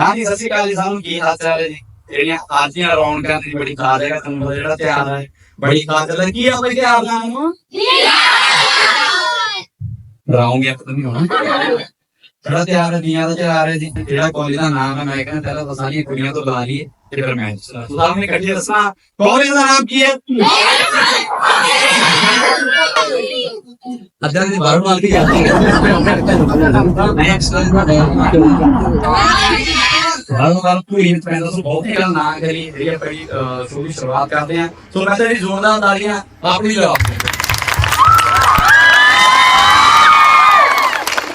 ਹਾਂਜੀ, ਸਤਿ ਸ਼੍ਰੀ ਅਕਾਲ ਜੀ, ਸਾਨੂੰ ਕੀ ਹਾਲ ਚਾਲ ਹੈ ਜੀ? ਜਿਹੜੀਆਂ ਅੱਜ ਦੀਆਂ ਰੌਣਕਾਂ ਦੀ ਬੜੀ ਖਾਸ ਹੈਗਾ ਤੁਹਾਨੂੰ ਪਤਾ ਜਿਹੜਾ ਤਿਆਰ ਹੈ, ਬੜੀ ਖਾਸ ਹੈ ਕੀ ਆ ਬਈ ਤਿਆਰ ਦਾ ਨੂੰ ਰਾਉਂਗੇ ਪਤਾ ਨਹੀਂ ਹੋਣਾ। ਜਿਹੜਾ ਤਿਆਰ ਹੈ ਦੀਆਂ ਦਾ ਤਿਆਰ ਹੈ ਜੀ। ਜਿਹੜਾ ਕਾਲਜ ਦਾ ਨਾਮ ਹੈ, ਮੈਂ ਕਹਿੰਦਾ ਪਹਿਲਾਂ ਤਾਂ ਸਾਰੀਆਂ ਕੁੜੀਆਂ ਤੋਂ ਬੁਲਾ ਲਈਏ ਤੇ ਫਿਰ ਮੈਂ ਸਾਹਮਣੇ ਇਕੱਠੇ ਦੱਸਣਾ, ਕਾਲਜ ਦਾ ਨਾਮ ਕੀ ਹੈ? ਅੱਧਾ ਦੀ ਬਾਹਰ ਮਾਰ ਕੇ ਜਾਂਦੀ ਹੈ ਨਹੀਂ ਐਕਸਪਲੇਨ ਮਾਰ ਪੂਰੀ ਵਿੱਚ ਪੈਂਦਾ ਸੋ ਬਹੁਤ ਹੀ ਗੱਲ ਨਾ ਕਰੀ ਜਿਹੜੀ ਆਪਣੀ ਦੀ ਸ਼ੁਰੂਆਤ ਕਰਦੇ ਹਾਂ। ਸੋ ਮੈਂ ਤਾਂ ਇਹ ਜ਼ੋਰਦਾਰ ਤਾਲੀਆਂ ਆਪਣੀ ਲਗਾਓ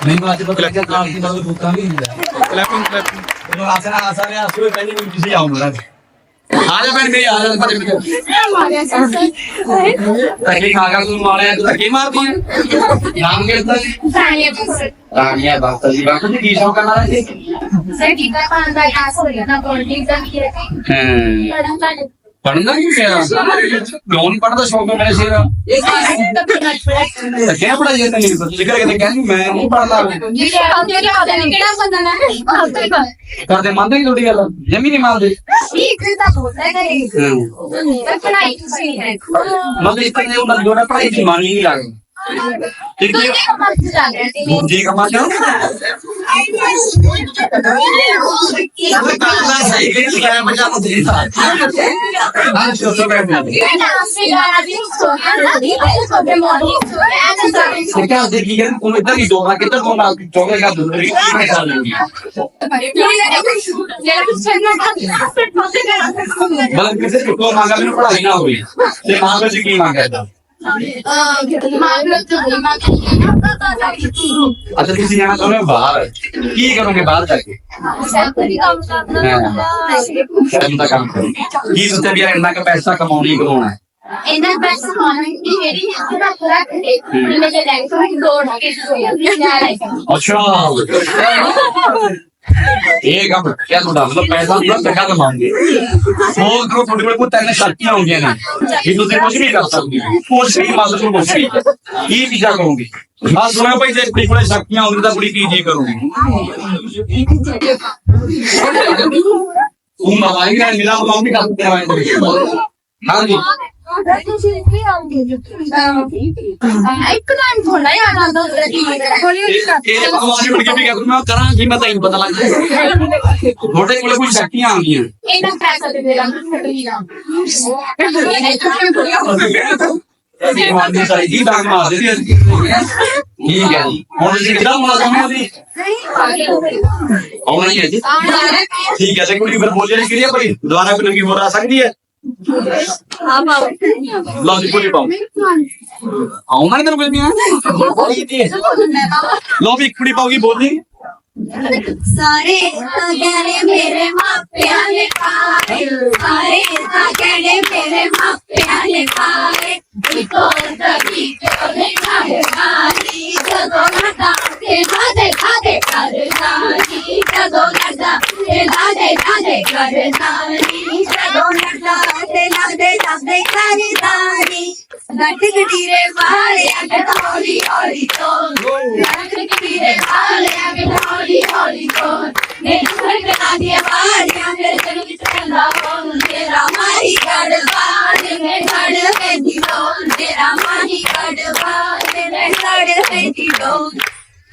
ਮੈਨੂੰ ਅੱਜ ਤੱਕ ਲੱਗਿਆ ਕਾਲ ਦੀ ਬਾਤ ਬੁੱਕਾ ਵੀ ਹੁੰਦਾ ਕਲੈਪਿੰਗ ਕਲੈਪਿੰਗ ਮੈਨੂੰ ਆਸਰਾ ਆਸਰਾ ਆਸੂ ਪਹਿਲੇ ਵੀ ਕਿਸੇ ਆਉਂਦਾ ਆ ਜਾ ਭੈਣ ਮੇਰੀ ਆ ਜਾ ਭੱਜ ਭੱਜ ਤੱਕੀ ਖਾ ਕੇ ਤੂੰ ਮਾਰਿਆ ਤੂੰ ਤੱਕੀ ਮਾਰਦੀ ਹੈ ਨਾਮ ਕਿਹਦਾ ਰਾਣੀਆ ਬਾਤ ਜੀ। ਬਾਤ ਜੀ ਕੀ ਸ਼ੌਕ ਕਰਨਾ ਹੈ ਹਾਂ? ਪੜਨਾ ਕੀ ਕਿਹਾ ਕੌਣ ਪੜਦਾ ਸ਼ੌਕ ਹੈ ਮੇਰੇ ਸਿਰ ਕਿਹੜਾ ਪੜਾ ਜਾਂਦਾ ਨਹੀਂ ਪਤਾ ਜਿਗਰ ਕਿਤੇ ਕਹਿੰਦੀ ਮੈਂ ਨਹੀਂ ਪੜਦਾ ਕਰਦੇ ਮੰਨਦੇ ਨਹੀਂ ਤੁਹਾਡੀ ਗੱਲ? ਜਮੀ ਨਹੀਂ ਮੰਨਦੇ। ਮਤਲਬ ਇਸ ਤਰ੍ਹਾਂ ਉਹ ਬੰਦ ਹੋਣਾ ਪੜਾਈ ਦੀ ਮਨ ਹੀ ਨਹੀਂ ਲੱਗਦਾ। ਠੀਕ ਹੈ ਜੀ ਕਮਾ ਚਾਹ ਕਰਨਾ ਸਹੀ ਨਹੀਂ ਸਿਖਾਇਆ ਬੱਚਾ ਨੂੰ ਦੇ ਸਾਥ ਹਾਂ ਸੋ ਸੋ ਮੈਂ ਸਿੱਕਾ ਦੇ ਕੀ ਕਰਨ ਕੋਲ ਇਦਾਂ ਹੀ ਦੋਗਾ ਕਿਤੇ ਕੋਲ ਨਾ ਚੋਗੇਗਾ ਦੁਨੀਆ ਕੀ ਮੈਂ ਚੱਲ ਲੂੰਗੀ ਬਲਕਿ ਕਿਸੇ ਕੋ ਮੰਗਾ ਮੈਨੂੰ ਪੜਾਈ ਨਾ ਹੋਈ ਤੇ ਮਾਂ ਵਿੱਚ ਕੀ ਮੰਗਦਾ ਅੱਛਾ ਤੁਸੀਂ ਜਾਣਾ ਚਾਹੁੰਦੇ ਹੋ ਬਾਹਰ ਕੀ ਕਰੋਗੇ ਬਾਹਰ ਜਾ ਕੇ ਕੰਮ ਦਾ ਕੰਮ ਕਰੋ ਕੀ ਸੋਚਿਆ ਵੀ ਯਾਰ ਇੰਨਾ ਕੁ ਪੈਸਾ ਕਮਾਉਣਾ ਹੀ ਕਮਾਉਣਾ ਹੈ ਇਹਨਾਂ ਬੈਸ ਮਾਰਨ ਦੀ ਮੇਰੀ ਰੱਖ ਰੱਖ ਕੇ ਮੈਂ ਜੇ ਲੈ ਕੇ ਦੌੜ ਕੇ ਅੱਛਾ ਇਹ ਕੰਮ ਕਿਆ ਤੁਹਾਡਾ ਮਤਲਬ ਪੈਸਾ ਪੂਰਾ ਟਕਾ ਕਮਾਉਂਗੇ। ਸੋਚ ਕਰੋ ਤੁਹਾਡੇ ਕੋਲ ਕੋਈ ਤਿੰਨ ਸ਼ਕਤੀਆਂ ਹੁੰਦੀਆਂ ਨੇ ਕਿ ਤੁਸੀਂ ਕੁਝ ਵੀ ਕਰ ਸਕਦੇ ਕੁਝ ਵੀ ਮੰਨ ਲਓ ਕੁਝ ਵੀ। ਕੀ ਚੀਜ਼ਾਂ ਕਰੋਗੇ? ਆ ਸੁਣਿਆ ਭਾਈ, ਜੇ ਕੁੜੀ ਕੋਲ ਸ਼ਕਤੀਆਂ ਹੁੰਦੀਆਂ ਤਾਂ ਕੁੜੀ ਕੀ ਜੀ ਕਰੋਗੇ? ਉਹ ਮਲਾਈ ਨਾਲ ਮਿਲਾ ਮਲਾਉ ਕਰ ਸਕਦੇ ਹਾਂ ਹਾਂਜੀ। ਇੱਕ ਤਾਂ ਥੋੜਾ ਯਾਦ ਆਉਂਦਾ ਉਹਦਾ ਕੀ ਇਹ ਆਵਾਜ਼ ਉੱਡ ਕੇ ਵੀ ਕਰ ਮੈਂ ਕਰਾਂ ਕੀ ਮੈਂ ਤੈਨੂੰ ਪਤਾ ਲੱਗ ਜਾਏ ਤੁਹਾਡੇ ਕੋਲੇ ਕੋਈ ਸ਼ਕਤੀਆਂ ਆਉਂਦੀਆਂ ਇਹਨਾਂ ਪੈਸਾ ਦੇ ਦੇਣਾ ਫਟਰੀ ਨਾ ਇਹ ਮਾਰਨੀ ਚਾਹੀਦੀ ਡਾਂਗ ਮਾਰ ਦੇ ਠੀਕ ਹੈ ਜੀ ਹੁਣ ਤੁਸੀਂ ਕਿਹੜਾ ਮਾਰ ਚਾਹੁੰਦੇ ਹੋ ਜੀ ਆਉਣਾ ਹੀ ਹੈ ਜੀ ਠੀਕ ਹੈ ਤੇ ਕੁੜੀ ਫਿਰ ਬੋਲੀ ਨਹੀਂ ਕਰੀਏ ਭਾਈ ਦੁਬਾਰਾ ਕੋਈ ਨਵੀਂ ਹੋਰ ਆ ਸਕਦੀ ਹੈ ਲਓ ਜੀ ਬੋਲੀ ਪਾਓ ਆਉਣਾ ਨਹੀਂ ਤੈਨੂੰ ਕੋਈ ਨਹੀਂ ਲਓ ਵੀ ਇੱਕ ਕੁੜੀ ਪਾਉਗੀ ਬੋਲੀ ਸਾਰੇ ਤਾਂ ਕਹਿਣੇ ਮੇਰੇ ਮਾਪਿਆਂ ਨੇ ਪਾਏ ਸਾਰੇ ਤਾਂ ਕਹਿਣੇ ਮੇਰੇ ਮਾਪਿਆਂ ਨੇ ਪਾਏ ਇੱਕੋ ਤਰੀ ਚੋਲੇ ਖਾਏ ਗਾਨੀ ਜਦੋਂ ਨਦਾ ਤੇ ਨਾਦੇ ਖਾਦੇ ਕਰ ਗਾਨੀ ਜਦੋਂ ਨਦਾ ਤੇ ਨਾਦੇ ਨਾਦੇ ਕਰ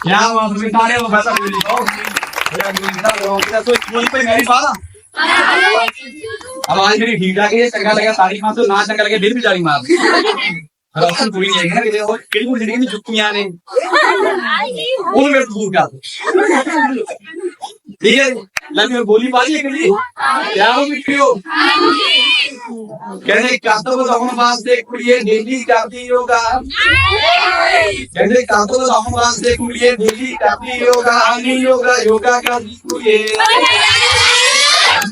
क्या बात हाँ। है तारे वो बस बोली तो मेरा दिल था वो क्या सोच बोल पे मेरी बात। हाँ। अब आज मेरी ठीक जा गई है चंगा लगा सारी माँ तो ना चंगा लगे बिल भी जा रही माँ ਰਾਸ਼ਨ ਪੂਰੀ ਨਹੀਂ ਹੈਗੀ ਨਾ ਕਿਤੇ ਹੋਰ ਕਿਹੜੀ ਮੂਰ ਜਿਹੜੀਆਂ ਜੁੱਤੀਆਂ ਨੇ ਉਹ ਮੇਰੇ ਤੋਂ ਦੂਰ ਕਰ ਦਿਓ। ਠੀਕ ਹੈ ਜੀ? ਲੈ ਮੈਂ ਬੋਲੀ ਪਾਲੀ ਇੱਕ ਜੀ ਕਿਆ ਹੋ ਮਿੱਠਿਓ ਕਹਿੰਦੇ ਕਾਤਬ ਲਾਉਣ ਵਾਸਤੇ ਕੁੜੀਏ ਨੀਲੀ ਕਰਦੀ ਯੋਗਾ ਕਹਿੰਦੇ ਕਾਤਬ ਲਾਉਣ ਵਾਸਤੇ ਕੁੜੀਏ ਨੀਲੀ ਕਰਦੀ ਯੋਗਾ ਆਨੀ ਯੋਗਾ ਯੋਗਾ ਕਰਦੀ ਕੁੜੀਏ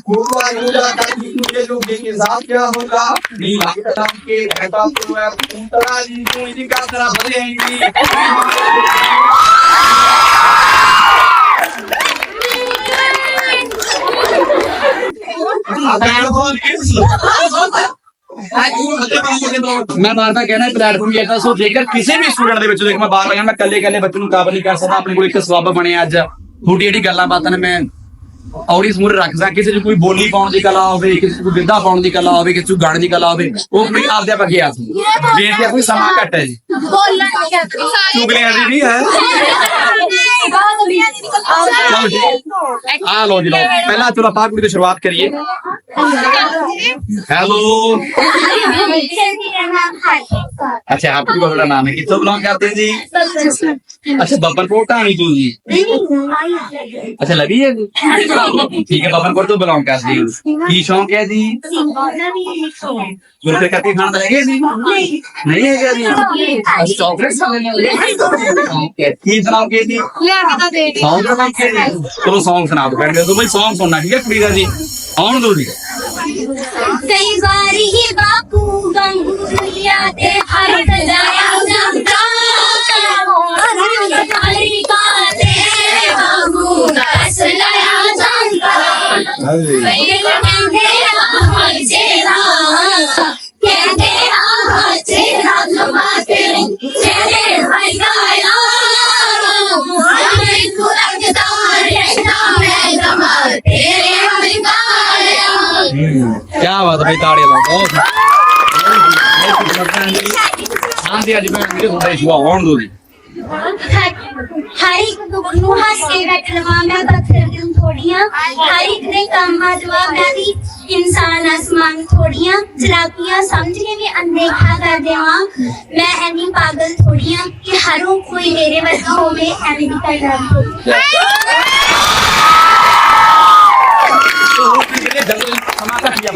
कुड़िए पूर्वा योगा करती कुड़िए योगे के साथ क्या होगा नीला कदम के कहता तो है पूतरा जी तू इसी का तरह भरेंगी ਮੈਂ ਮਾਰਦਾ ਕਹਿਣਾ ਪਲੇਟਫਾਰਮ ਇਹ ਤਾਂ ਸੋ ਜੇਕਰ ਕਿਸੇ ਵੀ ਸਟੂਡੈਂਟ ਦੇ ਵਿੱਚ ਦੇਖ ਮੈਂ ਬਾਹਰ ਲਗਾ ਮੈਂ ਕੱਲੇ ਕੱਲੇ ਬੱਚੇ ਨੂੰ ਕਾਬਲ ਨਹੀਂ ਕਰ ਸਕਦਾ ਆਪਣੇ ਕੋਲ ਇੱਕ ਸਬਬ ਬਣਿਆ ਅੱਜ ਤੁਹਾਡੀ ਜਿਹੜੀ ਗੱਲਾਂ ਬਾਤਾਂ ਨੇ ਮੈਂ ਔਰੀ ਸਮੂਰੇ ਰੱਖਦਾ ਕਿਸੇ ਨੂੰ ਕੋਈ ਬੋਲੀ ਪਾਉਣ ਦੀ ਕਲਾ ਹੋਵੇ ਕਿਸੇ ਨੂੰ ਗਿੱਧਾ ਪਾਉਣ ਦੀ ਕਲਾ ਹੋਵੇ ਕਿਸੇ ਨੂੰ ਗਾਣ ਦੀ ਕਲਾ ਹੋਵੇ ਉਹ ਕੋਈ ਆਪਦੇ ਆਪ ਅੱਗੇ ਆ ਸੀ ਬੇਨਤੀ ਆ ਕੋਈ ਸਮਾਂ ਘੱਟ ਹੈ ਜੀ। ਬੋਲਣਾ ਆਉਂਦਾ ਚੁਗਲੀਆਂ ਦੀ ਨਹੀਂ ਹੈ। ਆ ਲੋ ਜੀ ਲੋ ਪਹਿਲਾਂ ਚਲੋ ਆਪਾਂ ਕੁੜੀ ਤੋਂ ਸ਼ੁਰੂਆਤ ਕਰੀਏ ਹੈਲੋ ਅੱਛਾ ਆਪਕੀ ਤੁਹਾਡਾ ਨਾਮ ਹੈ ਕਿੱਥੋਂ ਬਿਲੋਂਗ ਕਰਦੇ ਹੋ ਜੀ ਅੱਛਾ ਬੱਬਰਪੁਰ ਢਾਣੀ ਤੋਂ ਜੀ ਅੱਛਾ ਲਵੀ ਹੈ ਜੀ ਠੀਕ ਹੈ ਬੱਬਰਪੁਰ ਤੋਂ ਬਿਲੋਂਗ ਕਰਦੇ ਹੋ ਕੀ ਸ਼ੌਂਕ ਹੈ ਜੀ ਗੁਰਪੇ ਕਰਕੇ ਖਾਣ ਦਾ ਹੈਗੇ ਜੀ ਨਹੀਂ ਹੈਗਾ ਜੀ ਅਸੀਂ ਚਾਕਲੇਟ ਖਾਣੇ ਕੀ ਸੁਣਾਓਗੇ ਜੀ ਸੌਂਗ ਸੁਣਾਓਗੇ ਜੀ ਚਲੋ ਸੌਂਗ ਸੁਣਾ ਦਿਓ। ਕਹਿੰਦੇ ਤੋਂ ਬਈ ਸੌਂਗ ਸੁਣਨਾ ਠੀਕ ਹੈ ਕੁੜੀ ਦਾ ਜੀ? ਆਉਣ ਦਿਓ ਜੀ। ਕਈ ਵਾਰੀ ਹੀ ਬਾਪੂ ਵਾਂਗੂ ਦੁਨੀਆ ਤੇ ਹਰ ਜਾਇਆ ਜਾਂਦਾ। ਹਰੀ ਕੀ ਬਾਤ ਬਈ ਤਾੜੀਆਂ ਲਾਓ ਹਾਂ ਜੀ ਅੱਜ ਮੈਂ ਮੇਰੇ ਤੁਹਾਡੇ ਸ਼ੁਆ ਆਉਣ ਦਿਓ ਜੀ ਹਰ ਇੱਕ ਦੁੱਖ ਨੂੰ ਹੱਸ ਰੱਖਣਾ, ਮੈਂ ਬਖਰ ਦਿਨ ਥੋੜੀਆਂ ਹਰ ਇੱਕ ਦੇ ਕੰਮਾਂ ਜਵਾਬਾਂ ਦੀ ਇਨਸਾਨ ਅਸਮਾਨ ਥੋੜੀਆਂ ਚਲਾਕੀਆਂ ਸਮਝ ਕੇ ਵੀ ਅਨਦੇਖਾ ਕਰ ਦੇਵਾਂ। ਮੈਂ ਐਨੀ ਪਾਗਲ ਥੋੜੀਆਂ ਕਿ ਹਰੋਂ ਕੋਈ ਮੇਰੇ ਵਰਗਾ ਹੋਵੇ, ਐਵੇਂ ਦੀ ਕਰਨਾ ਸਮਾਂ ਘੱਟ ਗਿਆ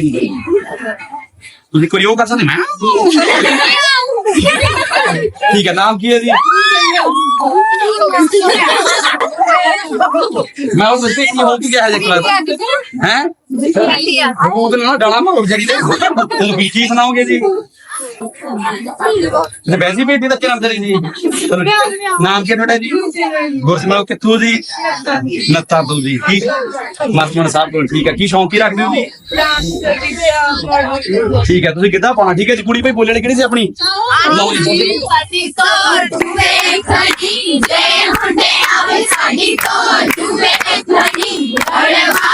ਜੀ ਤੁਸੀਂ ਕੋਈ ਮੈਂ ਠੀਕ ਹੈ ਨਾਮ ਕੀ ਹੈ ਜੀ ਮੈਂ ਉਹ ਦੱਸੇ ਕੀ ਹੋ ਗਿਆ ਹੈ ਕਲਾਸ ਹੈ ਉਹ ਤਾਂ ਨਾ ਡਾਲਾ ਮਾਰ ਚਲੋ ਵੀ ਕੀ ਸੁਣਾਓਗੇ ਜੀ ਤੇ ਵੈਸੇ ਵੀ ਇਹਦਾ ਨਾਮ ਤੇਰੀ ਜੀ ਚਲੋ ਨਾਮ ਕੀ ਤੁਹਾਡਾ ਜੀ? ਗੁਰਸਮਾਲ ਕਿੱਥੋਂ ਜੀ ਨੱਤਾ ਤੋਂ ਜੀ ਕੀ? ਮਸਮਨ ਸਾਹਿਬ ਕੋਲ। ਠੀਕ ਹੈ। ਕੀ ਸ਼ੌਂਕ ਕੀ ਰੱਖਦੇ ਹੋ ਜੀ? ਠੀਕ ਹੈ। ਤੁਸੀਂ ਕਿੱਦਾਂ ਪਾਉਣਾ। ਠੀਕ ਹੈ ਜੀ। ਕੁੜੀ ਭਾਈ ਬੋਲਣੀ ਕਿਹੜੀ ਸੀ ਆਪਣੀ? ਲਓ ਜੀ। ਸਾਡੀ ਤੋੜ ਤੂਵੇ ਖੜੀ। ਦੇ ਹੁੰਦੇ ਆਵੇ ਸਾਡੀ ਤੋੜ ਤੂਵੇ ਖੜੀ। ਬੜੇ ਵਾਲੇ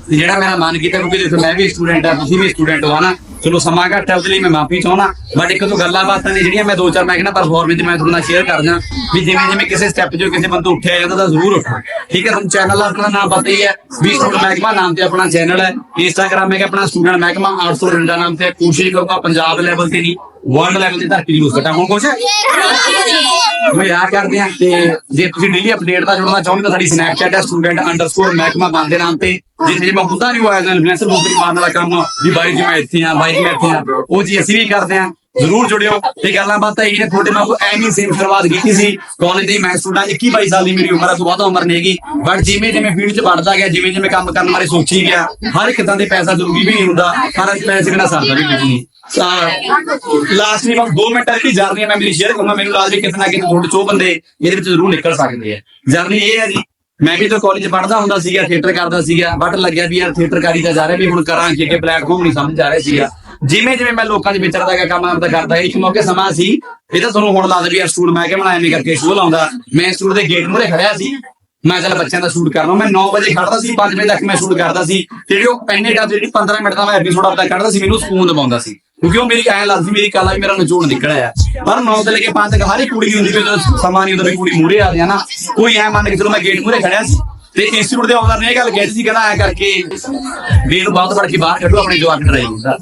ਜਿਹੜਾ ਮੇਰਾ ਮਨ ਕੀਤਾ, ਕਿਉਂਕਿ ਦੇਖੋ ਮੈਂ ਵੀ ਸਟੂਡੈਂਟ ਆ, ਤੁਸੀਂ ਵੀ ਸਟੂਡੈਂਟ ਹੋ ਨਾ ਚਲੋ ਸਮਾਂ ਘੱਟ ਹੈ ਉਹਦੇ ਲਈ ਮੈਂ ਮਾਫੀ ਚਾਹਣਾ ਬਟ ਇੱਕ ਦੋ ਗੱਲਾਂ ਬਾਤਾਂ ਨੇ ਜਿਹੜੀਆਂ ਮੈਂ ਦੋ ਚਾਰ ਮੈਂ ਕਹਿੰਦਾ ਪਰਫਾਰਮੈਂਸ ਮੈਂ ਤੁਹਾਡੇ ਨਾਲ ਸ਼ੇਅਰ ਕਰ ਵੀ ਜਿਵੇਂ ਜਿਵੇਂ ਕਿਸੇ ਸਟੈਪ 'ਚ ਕਿਸੇ ਬੰਦੇ ਉੱਠਿਆ ਜਾਂਦਾ, ਤਾਂ ਜ਼ਰੂਰ ਉੱਠੋ ਠੀਕ ਹੈ ਤੁਹਾਨੂੰ ਚੈਨਲ ਆਪਣਾ ਨਾਮ ਪਤਾ ਹੀ ਹੈ, ਵੀ ਸਟੂਡੈਂਟ ਮਹਿਕਮਾ ਨਾਮ ਤੇ ਆਪਣਾ ਚੈਨਲ ਹੈ। ਇੰਸਟਾਗ੍ਰਾਮ ਹੈ ਕਿ ਆਪਣਾ ਸਟੂਡੈਂਟ ਮਹਿਕਮਾ 852 ਨਾਮ ਤੇ ਕੋਸ਼ਿਸ਼ ਕਰੂੰਗਾ ਪੰਜਾਬ ਲੈਵਲ ਤੇ ਨਹੀਂ ਵਰਲਡ ਲੈਵਲ ਤੇ ਤੱਕ ਯੂਜ਼ ਕਰਦਾ ਹੁਣ ਕੁਛ ਮੈਂ ਯਾਦ ਕਰਦੇ ਆ ਤੇ ਜੇ ਤੁਸੀਂ ਡੇਲੀ ਅਪਡੇਟ ਦਾ ਜੁੜਨਾ ਚਾਹੁੰਦੇ ਤਾਂ ਸਾਡੀ ਸਨੈਪਚੈਟ ਹੈ ਸਟੂਡੈਂਟ ਮਹਿਕਮਾ ਬੰਦ ਦੇ ਨਾਮ ਤੇ ਜੇ ਜੇ ਮੈਂ ਨਹੀਂ ਹੋਇਆ ਇਨਫਲੂਐਂਸਰ ਬੁਕਿੰਗ ਮਾਰਨ ਵਾਲਾ ਕੰਮ ਵੀ ਬਾਈ ਜੀ ਇੱਥੇ ਆ, ਬਾਈ ਮੈਂ ਇੱਥੇ ਆ। ਉਹ ਜੀ ਅਸੀਂ ਵੀ ਕਰਦੇ ਆ, ਜ਼ਰੂਰ ਜੁੜਿਓ। ਤੇ ਗੱਲਾਂ ਬਾਤਾਂ ਇਹ ਨੇ, ਤੁਹਾਡੇ ਨਾਲ ਐਵੇਂ ਸੇਮ ਸ਼ੁਰੂਆਤ ਕੀਤੀ ਸੀ ਕਾਲਜ ਦੀ ਮੈਂ ਸਟੂਡੈਂਟ 21 ਸਾਲ ਦੀ ਮੇਰੀ ਉਮਰ ਆ, ਤੋਂ ਵੱਧ ਉਮਰ ਨਹੀਂ ਹੈਗੀ। ਬਟ ਜਿਵੇਂ ਜਿਵੇਂ ਫੀਲਡ 'ਚ ਵੜਦਾ ਗਿਆ, ਜਿਵੇਂ ਜਿਵੇਂ ਕੰਮ ਕਰਨ ਬਾਰੇ ਸੋਚੀ ਗਿਆ, ਹਰ ਇੱਕ ਤਰ੍ਹਾਂ ਦੇ ਪੈਸਾ ਜ਼ਰੂਰੀ ਵੀ ਨਹੀਂ ਹੁੰਦਾ, ਹਰ ਇੱਕ ਪੈਸੇ ਬਿਨਾਂ ਸਰਦਾ ਵੀ ਕੁਝ ਨਹੀਂ ਲਾਸਟ ਵੀ ਮੈਂ 2 ਮਿੰਟਾਂ ਦੀ ਜਰਨੀ ਮੈਂ ਮੇਰੀ ਸ਼ੇਅਰ ਕਰਨਾ ਮੈਨੂੰ ਲੱਗਦਾ ਵੀ ਕਿਤੇ ਨਾ ਕਿਤੇ ਤੁਹਾਡੇ ਚੋ ਬੰਦੇ ਇਹਦੇ ਵਿੱਚ ਜ਼ਰੂਰ ਨਿਕਲ ਸਕਦੇ ਆ। ਜਰਨੀ ਇਹ ਹੈ ਜੀ ਮੈਂ ਵੀ ਤਾਂ ਕਾਲਜ ਪੜ੍ਹਦਾ ਹੁੰਦਾ ਸੀਗਾ ਥੀਏਟਰ ਕਰਦਾ ਸੀਗਾ ਬਟ ਲੱਗਿਆ ਵੀ ਯਾਰ ਥੀਏਟਰ ਕਰੀ ਤਾਂ ਜਾ ਰਿਹਾ ਵੀ ਹੁਣ ਕਰਾਂ ਕਿ ਕਿ ਪਲੇਟਫਾਰਮ ਨਹੀਂ ਸਮਝ ਆ ਰਿਹਾ ਸੀਗਾ। ਜਿਵੇਂ ਜਿਵੇਂ ਮੈਂ ਲੋਕਾਂ ਦੇ ਵਿਚਰਦਾ ਗਿਆ, ਕੰਮ ਆਪਦਾ ਕਰਦਾ ਇੱਕ ਮੌਕੇ ਸਮਾਂ ਸੀ, ਇਹ ਤਾਂ ਤੁਹਾਨੂੰ ਹੁਣ ਲੱਗਦਾ ਵੀ ਯਾਰ ਸਟੂਡ ਮੈਂ ਕਿ ਬਣਾਇਆ ਨਹੀਂ ਕਰਕੇ ਸ਼ੋਅ ਲਾਉਂਦਾ। ਮੈਂ ਸਟੂਡ ਦੇ ਗੇਟ ਮੂਹਰੇ ਖੜਿਆ ਸੀ। ਮੈਂ ਚੱਲ ਬੱਚਿਆਂ ਦਾ ਸ਼ੂਟ ਕਰਨਾ, ਮੈਂ 9 ਵਜੇ ਖੜਦਾ ਸੀ 5 ਵਜੇ ਤੱਕ ਮੈਂ ਸ਼ੂਟ ਕਰਦਾ ਸੀ। ਤੇ ਜਿਹੜੀ ਉਹ ਪੈਨੇ ਦਾ ਜਿਹੜੀ 15 ਮਿੰਟ ਦਾ ਮੈਂ ਐਪੀਸੋਡ ਆਪਦਾ ਕੱਢਦਾ ਸੀ, ਮੈਨੂੰ ਸਕੂਨ ਦਵਾਉਂਦਾ ਸੀ। ਕਿਉਂਕਿ ਉਹ ਮੇਰੀ ਐਂ ਲੱਗਦੀ ਮੇਰੀ ਕਲਾ ਵੀ ਮੇਰਾ ਨਚੋੜ ਨਿਕਲਿਆ ਆ। ਪਰ 9 ਤੋਂ ਲੈ ਕੇ 5 ਤੱਕ ਹਰ ਇੱਕ ਕੁੜੀ ਹੁੰਦੀ ਜਦੋਂ ਸਮਾਂ ਨਹੀਂ ਉਦੋਂ ਕੁੜੀ ਮੂਰੇ ਆ ਨਾ ਕੋਈ ਐ ਮੰਨ ਕੇ ਚਲੋ ਮੈਂ ਗੇਟ ਮੂਰੇ ਖੜਿਆ ਸੀ, ਤੇ ਇੰਸਟੀਚਿਊਟ ਦੇ ਆਉਂਦਾ ਨੇ ਇਹ ਗੱਲ ਕਹਿ ਸੀ, ਕਹਿੰਦਾ ਐ ਕਰਕੇ ਵੀ ਇਹਨੂੰ ਬਹੁਤ ਫੜ ਕੇ ਬਾਹਰ ਕੱਢੋ, ਆਪਣੇ ਜਵਾਕ ਡਰਾਈਵ ਦਾ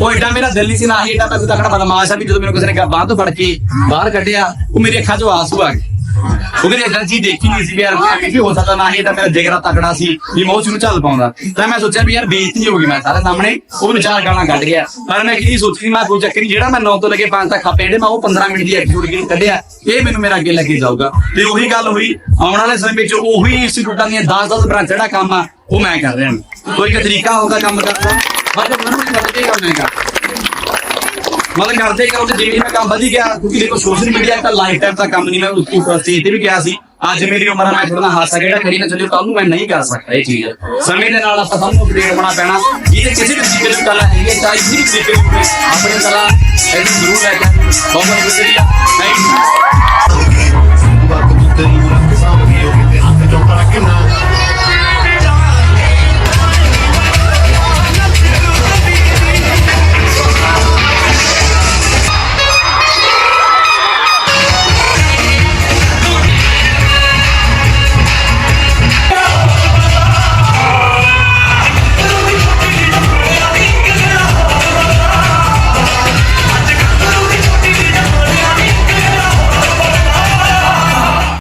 ਉਹ ਏਡਾ ਮੇਰਾ ਦਿਲ ਨਹੀਂ ਸੀ, ਨਾ ਹੀ ਏਡਾ ਮੈਂ ਕੋਈ ਤਕੜਾ ਬਦਮਾਸ਼ ਆ ਵੀ ਜਦੋਂ ਮੈਨੂੰ ਕਿਸੇ ਨੇ ਬਾਹਰ ਤੋਂ ਫੜ ਕੇ ਬਾਹਰ ਕੱਢਿਆ, ਉਹ ਮੇਰੀ ਅੱਖਾਂ 'ਚੋਂ ਆਂਸੂ ਆ ਗਏ। ਉਹ ਕਹਿੰਦੇ ਏਦਾਂ ਚੀਜ਼ ਦੇਖੀ ਨਹੀਂ ਸੀ ਵੀ ਯਾਰ ਵੀ ਹੋ ਸਕਦਾ ਨਾ ਹੀ ਤਾਂ ਮੇਰਾ ਜਿਗਰਾ ਤਕੜਾ ਸੀ, ਵੀ ਮੈਂ ਨੂੰ ਚੱਲ ਪਾਉਂਦਾ। ਤਾਂ ਮੈਂ ਸੋਚਿਆ ਵੀ ਯਾਰ ਬੇਇੱਜ਼ਤੀ ਹੋ ਗਈ ਮੈਂ ਸਾਰੇ ਸਾਹਮਣੇ, ਉਹ ਮੈਨੂੰ ਚਾਰ ਗਾਲਾਂ ਕੱਢ ਗਿਆ। ਪਰ ਮੈਂ ਕੀ ਸੋਚੀ, ਮੈਂ ਕੋਈ ਚੱਕਰ ਨਹੀਂ, ਜਿਹੜਾ ਮੈਂ 9 ਤੋਂ ਲੱਗੇ ਕੇ 5 ਤੱਕ ਖਾਪੇ ਜਿਹੜੇ ਮੈਂ ਉਹ 15 ਮਿੰਟ ਦੀ ਐਕਟੀਵਿਟੀ ਜਿਹੜੀ ਕੱਢਿਆ। ਇਹ ਮੈਨੂੰ ਮੇਰਾ ਅੱਗੇ ਲੱਗੇ ਜਾਊਗਾ। ਤੇ ਉਹੀ ਗੱਲ ਹੋਈ, ਆਉਣ ਵਾਲੇ ਸਮੇਂ ਵਿੱਚ ਉਹੀ ਇੰਸਟੀਚਿਊਟਾਂ ਦੀਆਂ 10-10 ਬ੍ਰਾਂਚ ਜਿਹੜਾ ਕੰਮ ਆ, ਉਹ ਮੈਂ ਕਰ ਰਿਹਾ। ਕੋਈ ਇੱਕ ਤਰੀਕਾ ਹੋਊਗਾ ਕੰਮ ਕਰਨ ਦਾ ਮਤਲਬ ਮੈਨੂੰ ਨਹੀਂ ਲੱਗਦਾ ਕੰਮ ਮੈਂ ਕਰ ਮਤਲਬ ਕਰਦੇ ਕਰੋ ਜਿਵੇਂ ਮੈਂ ਕੰਮ ਵਧੀ ਗਿਆ ਕਿਉਂਕਿ ਦੇਖੋ ਸੋਸ਼ਲ ਮੀਡੀਆ ਤਾਂ ਲਾਈਫ ਟਾਈਮ ਦਾ ਕੰਮ ਨਹੀਂ ਮੈਂ ਉਸ ਤੋਂ ਸਟੇਜ ਤੇ ਵੀ ਗਿਆ ਸੀ ਅੱਜ ਮੇਰੀ ਉਮਰ ਆ ਮੈਂ ਥੋੜਾ ਹਾਸਾ ਕਿਹੜਾ ਕਰੀ ਨਾ ਚੱਲਿਓ ਕੱਲ ਨੂੰ ਮੈਂ ਨਹੀਂ ਕਰ ਸਕਦਾ ਇਹ ਚੀਜ਼। ਸਮੇਂ ਦੇ ਨਾਲ ਆਪਾਂ ਸਭ ਨੂੰ ਅਪਡੇਟ ਹੋਣਾ ਪੈਣਾ। ਜਿਹਦੇ ਕਿਸੇ ਵੀ ਤਰੀਕੇ ਦੀ ਕਲਾ ਹੈਗੀ ਹੈ ਚਾਹੇ ਜਿਹੜੀ ਤਰੀਕੇ ਦੀ ਹੋਵੇ, ਆਪਣੀ ਕਲਾ ਇਹਨੂੰ ਜ਼ਰੂਰ ਲੈ ਕੇ ਆਉਣੀ। ਬਹੁਤ ਬਹੁਤ ਸ਼ੁਕਰੀਆ। Thank you